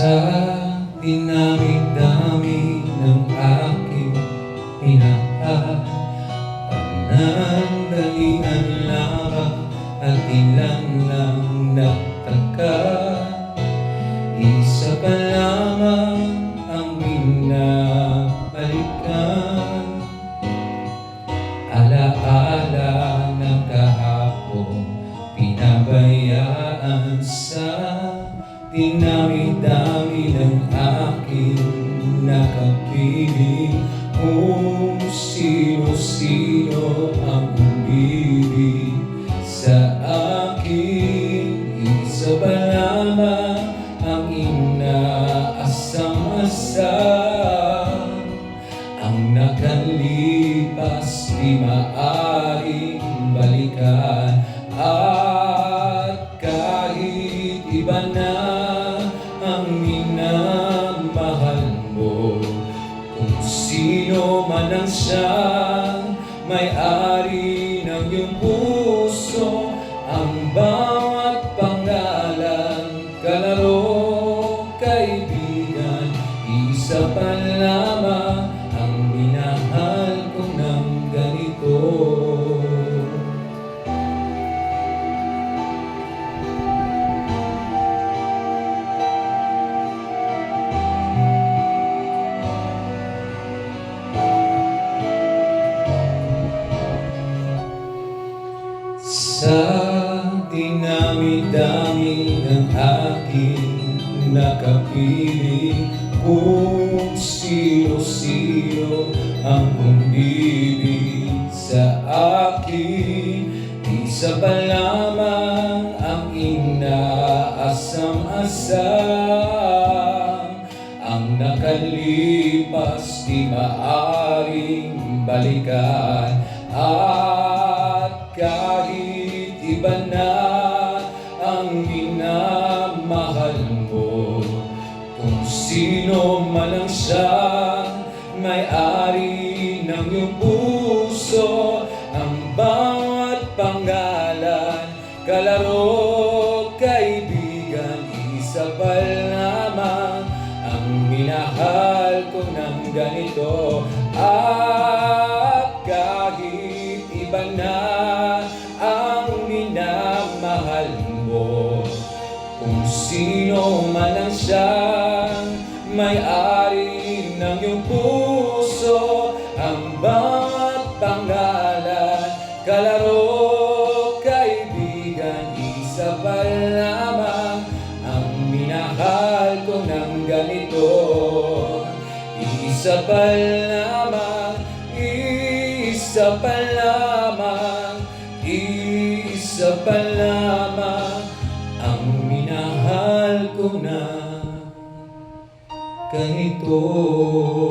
Sa dinami-dami ng aking pinahal Panandalian lamang at ilan lang nagtaka Isa pa lamang ang binabalikan. Alaala ng kahapon Pinabayaan sa dinami-dami ng aking nakapiling Kung sino-sino ang umibig sa akin. Isa ba lamang ang inaasam-asam Ang nakalipas di maaring balikan man ang may-ari ng iyong puso. Ang bawat pangalan, kalaro, kaibigan Isa pa lamang dinami-dami ng aking nakapiling Kung sino-sino ang umibig sa akin. Isa pa lamang ang inaasam-asam Ang nakalipas di maaring balikan. At kahit iba na siyang may-ari ng iyong puso Ang bawat pangalan, kalaro, kaibigan Isa pa lamang ang minahal ko ng ganito At kahit iba na ang minamahal mo Kung sino man ang siyang may-ari ng iyong puso Ang bawat pangalan, kalaro, kaibigan Isa pa lamang ang minahal ko ng ganito. Isa pa lamang, isa pa lamang Isa pa lamang ang minahal ko na cantor.